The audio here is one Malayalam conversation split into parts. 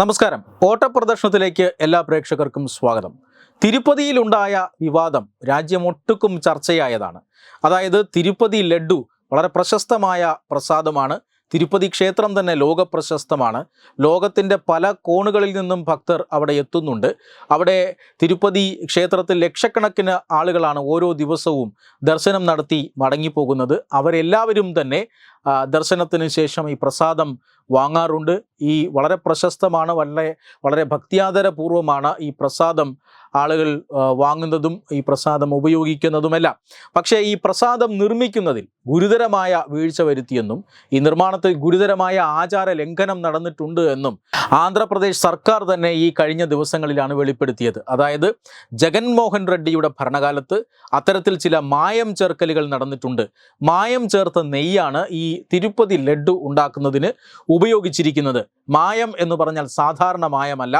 നമസ്കാരം. ഓട്ടപ്രദർശനത്തിലേക്ക് എല്ലാ പ്രേക്ഷകർക്കും സ്വാഗതം. തിരുപ്പതിയിലുണ്ടായ വിവാദം രാജ്യമൊട്ടുക്കും ചർച്ചയായതാണ്. അതായത് തിരുപ്പതി ലഡ്ഡു വളരെ പ്രശസ്തമായ പ്രസാദമാണ്. തിരുപ്പതി ക്ഷേത്രം തന്നെ ലോക പ്രശസ്തമാണ് ലോകത്തിന്റെ പല കോണുകളിൽ നിന്നും ഭക്തർ അവിടെ എത്തുന്നുണ്ട്. അവിടെ തിരുപ്പതി ക്ഷേത്രത്തിൽ ലക്ഷക്കണക്കിന് ആളുകളാണ് ഓരോ ദിവസവും ദർശനം നടത്തി മടങ്ങിപ്പോകുന്നത്. അവരെല്ലാവരും തന്നെ ദർശനത്തിന് ശേഷം ഈ പ്രസാദം വാങ്ങാറുണ്ട്. ഈ വളരെ പ്രശസ്തമാണ് വളരെ വളരെ ഭക്തിയാദരപൂർവമാണ് ഈ പ്രസാദം ആളുകൾ വാങ്ങുന്നതും ഈ പ്രസാദം ഉപയോഗിക്കുന്നതുമെല്ലാം. പക്ഷേ ഈ പ്രസാദം നിർമ്മിക്കുന്നതിൽ ഗുരുതരമായ വീഴ്ച വരുത്തിയെന്നും ഈ നിർമ്മാണത്തിൽ ഗുരുതരമായ ആചാര ലംഘനം നടന്നിട്ടുണ്ട് എന്നും ആന്ധ്രാപ്രദേശ് സർക്കാർ തന്നെ ഈ കഴിഞ്ഞ ദിവസങ്ങളിലാണ് വെളിപ്പെടുത്തിയത്. അതായത് ജഗൻമോഹൻ റെഡ്ഡിയുടെ ഭരണകാലത്ത് അത്തരത്തിൽ ചില മായം ചേർക്കലുകൾ നടന്നിട്ടുണ്ട്. മായം ചേർത്ത നെയ്യാണ് ഈ തിരുപ്പതി ലഡ്ഡു ഉണ്ടാക്കുന്നതിന് ഉപയോഗിച്ചിരിക്കുന്നത് മായം എന്ന് പറഞ്ഞാൽ സാധാരണ മായമല്ല.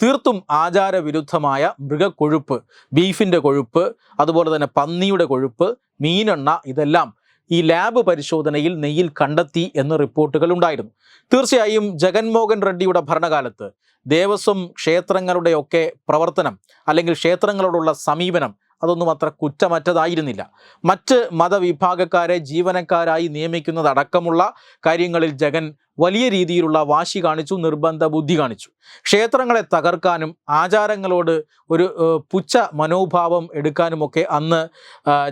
തീർത്തും ആചാരവിരുദ്ധമായ മൃഗക്കൊഴുപ്പ് ബീഫിന്റെ കൊഴുപ്പ് അതുപോലെ തന്നെ പന്നിയുടെ കൊഴുപ്പ് മീനെണ്ണ ഇതെല്ലാം ഈ ലാബ് പരിശോധനയിൽ നെയ്യിൽ കണ്ടെത്തി എന്ന റിപ്പോർട്ടുകൾ ഉണ്ടായിരുന്നു. തീർച്ചയായും ജഗൻമോഹൻ റെഡ്ഡിയുടെ ഭരണകാലത്ത് ദേവസ്വം ക്ഷേത്രങ്ങളുടെയൊക്കെ പ്രവർത്തനം അല്ലെങ്കിൽ ക്ഷേത്രങ്ങളോടുള്ള സമീപനം അതൊന്നും അത്ര കുറ്റമറ്റതായിരുന്നില്ല. മറ്റ് മതവിഭാഗക്കാരെ ജീവനക്കാരായി നിയമിക്കുന്നതടക്കമുള്ള കാര്യങ്ങളിൽ ജഗൻ വലിയ രീതിയിലുള്ള വാശി കാണിച്ചു നിർബന്ധ ബുദ്ധി കാണിച്ചു. ക്ഷേത്രങ്ങളെ തകർക്കാനും ആചാരങ്ങളോട് ഒരു പുച്ഛ മനോഭാവം എടുക്കാനുമൊക്കെ അന്ന്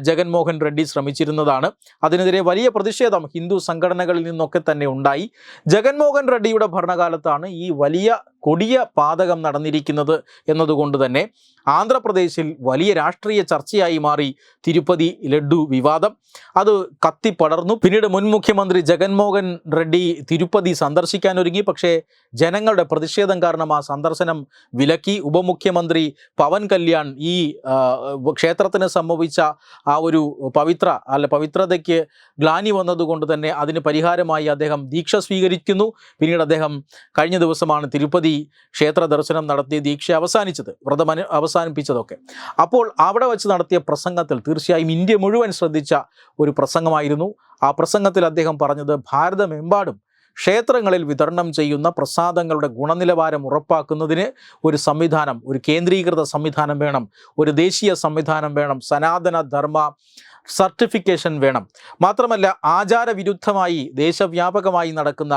ജഗൻമോഹൻ റെഡ്ഡി ശ്രമിച്ചിരുന്നതാണ്. അതിനെതിരെ വലിയ പ്രതിഷേധം ഹിന്ദു സംഘടനകളിൽ നിന്നൊക്കെ തന്നെ ഉണ്ടായി. ജഗൻമോഹൻ റെഡ്ഡിയുടെ ഭരണകാലത്താണ് ഈ വലിയ കൊടിയ പാതകം നടന്നിരിക്കുന്നത് എന്നതുകൊണ്ട് തന്നെ ആന്ധ്രാപ്രദേശിൽ വലിയ രാഷ്ട്രീയ ചർച്ചയായി മാറി തിരുപ്പതി ലഡ്ഡു വിവാദം. അത് കത്തിപ്പടർന്നു. പിന്നീട് മുൻ മുഖ്യമന്ത്രി ജഗൻമോഹൻ റെഡ്ഡി തിരുപ്പതി സന്ദർശിക്കാനൊരുങ്ങി. പക്ഷേ ജനങ്ങളുടെ പ്രതിഷേധം കാരണം ആ സന്ദർശനം വിലക്കി. ഉപമുഖ്യമന്ത്രി പവൻ കല്യാൺ ഈ ക്ഷേത്രത്തിന് സംഭവിച്ച ആ ഒരു പവിത്ര അല്ല പവിത്രതയ്ക്ക് ഗ്ലാനി വന്നതുകൊണ്ട് തന്നെ അതിന് പരിഹാരമായി അദ്ദേഹം ദീക്ഷ സ്വീകരിക്കുന്നു. പിന്നീട് അദ്ദേഹം കഴിഞ്ഞ ദിവസമാണ് തിരുപ്പതി ക്ഷേത്ര ദർശനം നടത്തി ദീക്ഷ അവസാനിച്ചത് വ്രതം അവസാനിപ്പിച്ചതൊക്കെ. അപ്പോൾ അവിടെ വെച്ച് നടത്തിയ പ്രസംഗത്തിൽ തീർച്ചയായും ഇന്ത്യ മുഴുവൻ ശ്രദ്ധിച്ച ഒരു പ്രസംഗമായിരുന്നു. ആ പ്രസംഗത്തിൽ അദ്ദേഹം പറഞ്ഞത് ഭാരതമെമ്പാടും ക്ഷേത്രങ്ങളിൽ വിതരണം ചെയ്യുന്ന പ്രസാദങ്ങളുടെ ഗുണനിലവാരം ഉറപ്പാക്കുന്നതിന് ഒരു സംവിധാനം ഒരു കേന്ദ്രീകൃത സംവിധാനം വേണം ഒരു ദേശീയ സംവിധാനം വേണം സനാതന ധർമ്മ സർട്ടിഫിക്കേഷൻ വേണം. മാത്രമല്ല ആചാരവിരുദ്ധമായി ദേശവ്യാപകമായി നടക്കുന്ന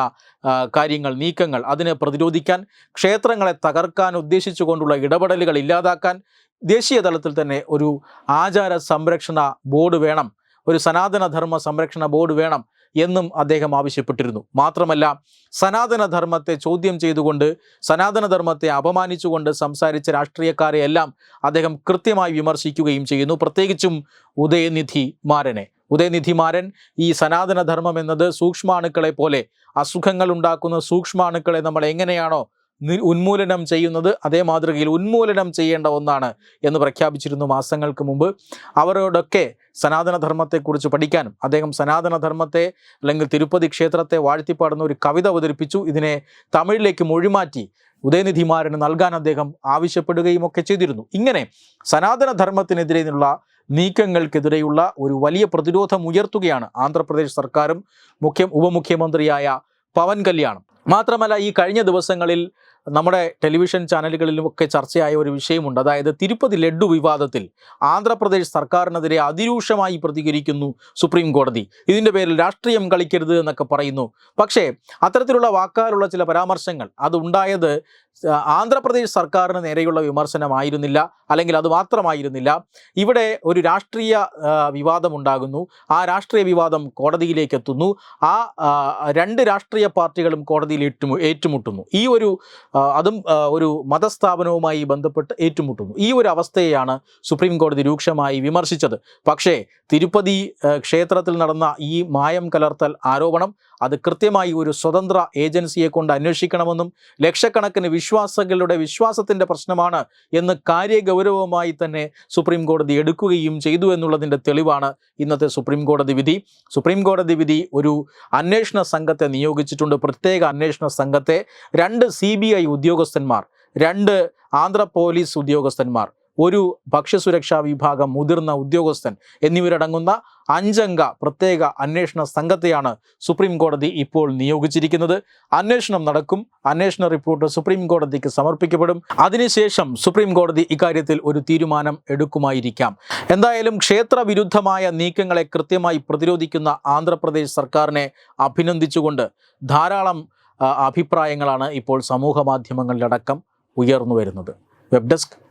കാര്യങ്ങൾ നീക്കങ്ങൾ അതിനെ പ്രതിരോധിക്കാൻ ക്ഷേത്രങ്ങളെ തകർക്കാൻ ഉദ്ദേശിച്ചുകൊണ്ടുള്ള ഇടപെടലുകൾ ഇല്ലാതാക്കാൻ ദേശീയ തലത്തിൽ തന്നെ ഒരു ആചാര സംരക്ഷണ ബോർഡ് വേണം ഒരു സനാതനധർമ്മ സംരക്ഷണ ബോർഡ് വേണം. എന്നും അദ്ദേഹം ആവശ്യപ്പെട്ടിരുന്നു. മാത്രമല്ല സനാതനധർമ്മത്തെ ചോദ്യം ചെയ്തുകൊണ്ട് സനാതനധർമ്മത്തെ അപമാനിച്ചുകൊണ്ട് സംസാരിച്ച രാഷ്ട്രീയക്കാരെയെല്ലാം അദ്ദേഹം കൃത്യമായി വിമർശിക്കുകയും ചെയ്യുന്നു. പ്രത്യേകിച്ചും ഉദയനിധി മാരനെ. ഉദയനിധി മാരൻ ഈ സനാതനധർമ്മം എന്നത് സൂക്ഷ്മാണുക്കളെ പോലെ അസുഖങ്ങൾ ഉണ്ടാക്കുന്ന സൂക്ഷ്മാണുക്കളെ നമ്മൾ എങ്ങനെയാണോ ഉന്മൂലനം ചെയ്യുന്നത് അതേ മാതൃകയിൽ ഉന്മൂലനം ചെയ്യേണ്ട ഒന്നാണ് എന്ന് പ്രഖ്യാപിച്ചിരുന്നു മാസങ്ങൾക്ക് മുമ്പ്. അവരോടൊക്കെ സനാതനധർമ്മത്തെക്കുറിച്ച് പഠിക്കാനും അദ്ദേഹം സനാതനധർമ്മത്തെ അല്ലെങ്കിൽ തിരുപ്പതി ക്ഷേത്രത്തെ വാഴ്ത്തിപ്പാടുന്ന ഒരു കവിത അവതരിപ്പിച്ചു. ഇതിനെ തമിഴിലേക്ക് മൊഴിമാറ്റി ഉദയനിധിമാരന് നൽകാൻ അദ്ദേഹം ആവശ്യപ്പെടുകയും ഒക്കെ ചെയ്തിരുന്നു. ഇങ്ങനെ സനാതനധർമ്മത്തിനെതിരെയുള്ള നീക്കങ്ങൾക്കെതിരെയുള്ള ഒരു വലിയ പ്രതിരോധം ഉയർത്തുകയാണ് ആന്ധ്രാപ്രദേശ് സർക്കാരും മുഖ്യ ഉപമുഖ്യമന്ത്രിയായ പവൻ കല്യാണം. മാത്രമല്ല ഈ കഴിഞ്ഞ ദിവസങ്ങളിൽ നമ്മുടെ ടെലിവിഷൻ ചാനലുകളിലും ഒക്കെ ചർച്ചയായ ഒരു വിഷയമുണ്ട്. അതായത് തിരുപ്പതി ലഡ്ഡു വിവാദത്തിൽ ആന്ധ്രാപ്രദേശ് സർക്കാരിനെതിരെ അതിരൂക്ഷമായി പ്രതികരിക്കുന്നു സുപ്രീം കോടതി. ഇതിന്റെ പേരിൽ രാഷ്ട്രീയം കളിക്കരുത് എന്നൊക്കെ പറയുന്നു. പക്ഷേ അത്തരത്തിലുള്ള വാക്കാലുള്ള ചില പരാമർശങ്ങൾ അത് ഉണ്ടായത് ആ, ആന്ധ്രാപ്രദേശ് സർക്കാരിന് നേരെയുള്ള വിമർശനമായിരുന്നില്ല അല്ലെങ്കിൽ അത് മാത്രമായിരുന്നില്ല. ഇവിടെ ഒരു രാഷ്ട്രീയ വിവാദമുണ്ടാകുന്നു. ആ രാഷ്ട്രീയ വിവാദം കോടതിയിലേക്ക് എത്തുന്നു ആ രണ്ട് രാഷ്ട്രീയ പാർട്ടികളും കോടതിയിൽ ഏറ്റുമു ഏറ്റുമുട്ടുന്നു. ഈ ഒരു അതും ഒരു മതസ്ഥാപനവുമായി ബന്ധപ്പെട്ട് ഏറ്റുമുട്ടുന്നു. ഈ ഒരു അവസ്ഥയെയാണ് സുപ്രീം കോടതി രൂക്ഷമായി വിമർശിച്ചത്. പക്ഷേ തിരുപ്പതി ക്ഷേത്രത്തിൽ നടന്ന ഈ മായം കലർത്തൽ ആരോപണം അത് കൃത്യമായി ഒരു സ്വതന്ത്ര ഏജൻസിയെ കൊണ്ട് അന്വേഷിക്കണമെന്നും ലക്ഷക്കണക്കിന് വിശ്വാസികളുടെ വിശ്വാസത്തിന്റെ പ്രശ്നമാണ് എന്ന് കാര്യഗൗരവമായി തന്നെ സുപ്രീം കോടതി എടുക്കുകയും ചെയ്തു എന്നുള്ളതിന്റെ തെളിവാണ് ഇന്നത്തെ സുപ്രീം കോടതി വിധി. സുപ്രീം കോടതി വിധി ഒരു അന്വേഷണ സംഘത്തെ നിയോഗിച്ചിട്ടുണ്ട്. പ്രത്യേക അന്വേഷണ സംഘത്തെ രണ്ട് സി ഉദ്യോഗസ്ഥന്മാർ രണ്ട് ആന്ധ്ര പോലീസ് ഉദ്യോഗസ്ഥന്മാർ. ഒരു ഭക്ഷ്യസുരക്ഷാ വിഭാഗം മുതിർന്ന ഉദ്യോഗസ്ഥൻ എന്നിവരടങ്ങുന്ന അഞ്ചംഗ പ്രത്യേക അന്വേഷണ സംഘത്തെയാണ് സുപ്രീം കോടതി ഇപ്പോൾ നിയോഗിച്ചിരിക്കുന്നത്. അന്വേഷണം നടക്കും. അന്വേഷണ റിപ്പോർട്ട് സുപ്രീം കോടതിക്ക് സമർപ്പിക്കപ്പെടും. അതിനുശേഷം സുപ്രീം കോടതി ഇക്കാര്യത്തിൽ ഒരു തീരുമാനം എടുക്കുമായിരിക്കാം. എന്തായാലും ക്ഷേത്രവിരുദ്ധമായ നീക്കങ്ങളെ കൃത്യമായി പ്രതിരോധിക്കുന്ന ആന്ധ്രാപ്രദേശ് സർക്കാരിനെ അഭിനന്ദിച്ചുകൊണ്ട് ധാരാളം അഭിപ്രായങ്ങളാണ് ഇപ്പോൾ സമൂഹ മാധ്യമങ്ങളിലടക്കം ഉയർന്നു വരുന്നത് വെബ് ഡെസ്ക്